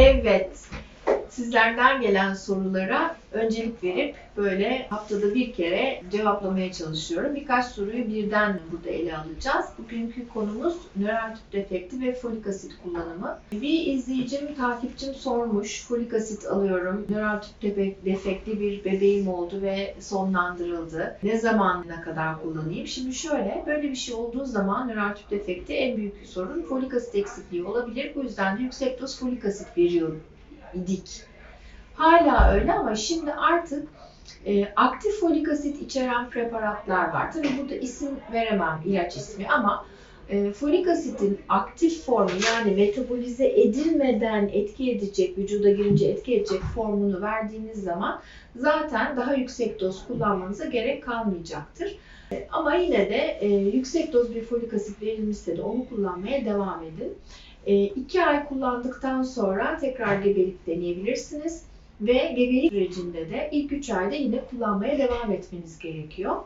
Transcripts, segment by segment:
Evet. Sizlerden gelen sorulara öncelik verip böyle haftada bir kere cevaplamaya çalışıyorum. Birkaç soruyu birden burada ele alacağız. Bugünkü konumuz nöral tüp defekti ve folik asit kullanımı. Bir izleyicim, takipçim sormuş. Folik asit alıyorum. Nöral tüp defek- defekti bir bebeğim oldu ve sonlandırıldı. Ne zamanına kadar kullanayım? Şimdi şöyle, böyle bir şey olduğu zaman nöral tüp defekti en büyük sorun folik asit eksikliği olabilir. Bu yüzden de yüksek doz folik asit veriyor idik. Hala öyle ama şimdi artık e, aktif folik asit içeren preparatlar var. Tabii burada isim veremem ilaç ismi ama e, folik asitin aktif formu yani metabolize edilmeden etki edecek, vücuda girince etki edecek formunu verdiğiniz zaman zaten daha yüksek doz kullanmanıza gerek kalmayacaktır. E, Ama yine de e, yüksek doz bir folik asit verilmişse de onu kullanmaya devam edin. 2 ay kullandıktan sonra tekrar gebelik deneyebilirsiniz ve gebelik sürecinde de ilk 3 ayda yine kullanmaya devam etmeniz gerekiyor.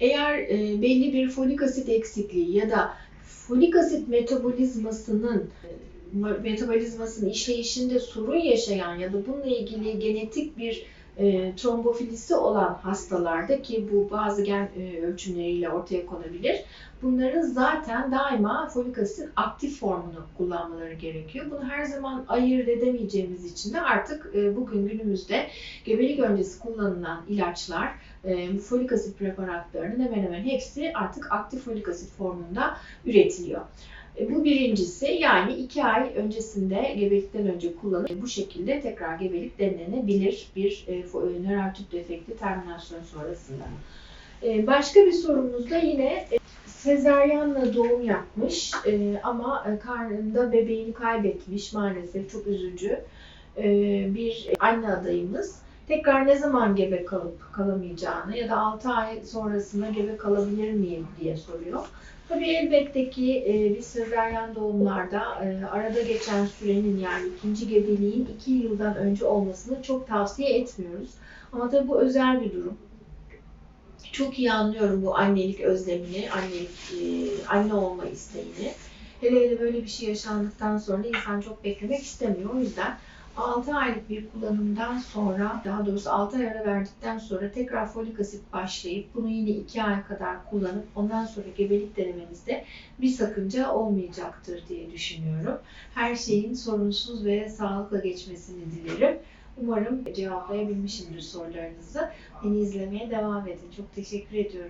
Eğer e, belli bir folik asit eksikliği ya da folik asit metabolizmasının e, metabolizmasının işleyişinde sorun yaşayan ya da bununla ilgili genetik bir e, trombofilisi olan hastalarda ki bu bazı gen e, ölçümleriyle ortaya konabilir. Bunların zaten daima folik asitin aktif formunu kullanmaları gerekiyor. Bunu her zaman ayırt edemeyeceğimiz için de artık e, bugün günümüzde gebelik öncesi kullanılan ilaçlar, e, bu folik asit preparatlarının hemen hemen hepsi artık aktif folik asit formunda üretiliyor. E, Bu birincisi yani iki ay öncesinde gebelikten önce kullanıp bu şekilde tekrar gebelik denenebilir bir e, e, nöral tüp defekti terminasyon sonrasında. E, Başka bir sorumuz da yine e, doğum yapmış ama karnında bebeğini kaybetmiş maalesef çok üzücü bir anne adayımız. Tekrar ne zaman gebe kalıp kalamayacağını ya da 6 ay sonrasında gebe kalabilir miyim diye soruyor. Tabii elbette ki e, biz sezaryen doğumlarda e, arada geçen sürenin yani ikinci gebeliğin 2 yıldan önce olmasını çok tavsiye etmiyoruz. Ama tabii bu özel bir durum. Çok iyi anlıyorum bu annelik özlemini, annelik, e, anne olma isteğini. Hele hele böyle bir şey yaşandıktan sonra insan çok beklemek istemiyor. O yüzden 6 aylık bir kullanımdan sonra, daha doğrusu 6 ay ara verdikten sonra tekrar folik asit başlayıp bunu yine 2 ay kadar kullanıp ondan sonra gebelik denemenizde bir sakınca olmayacaktır diye düşünüyorum. Her şeyin sorunsuz ve sağlıkla geçmesini dilerim. Umarım cevaplayabilmişimdir sorularınızı. Beni izlemeye devam edin. Çok teşekkür ediyorum.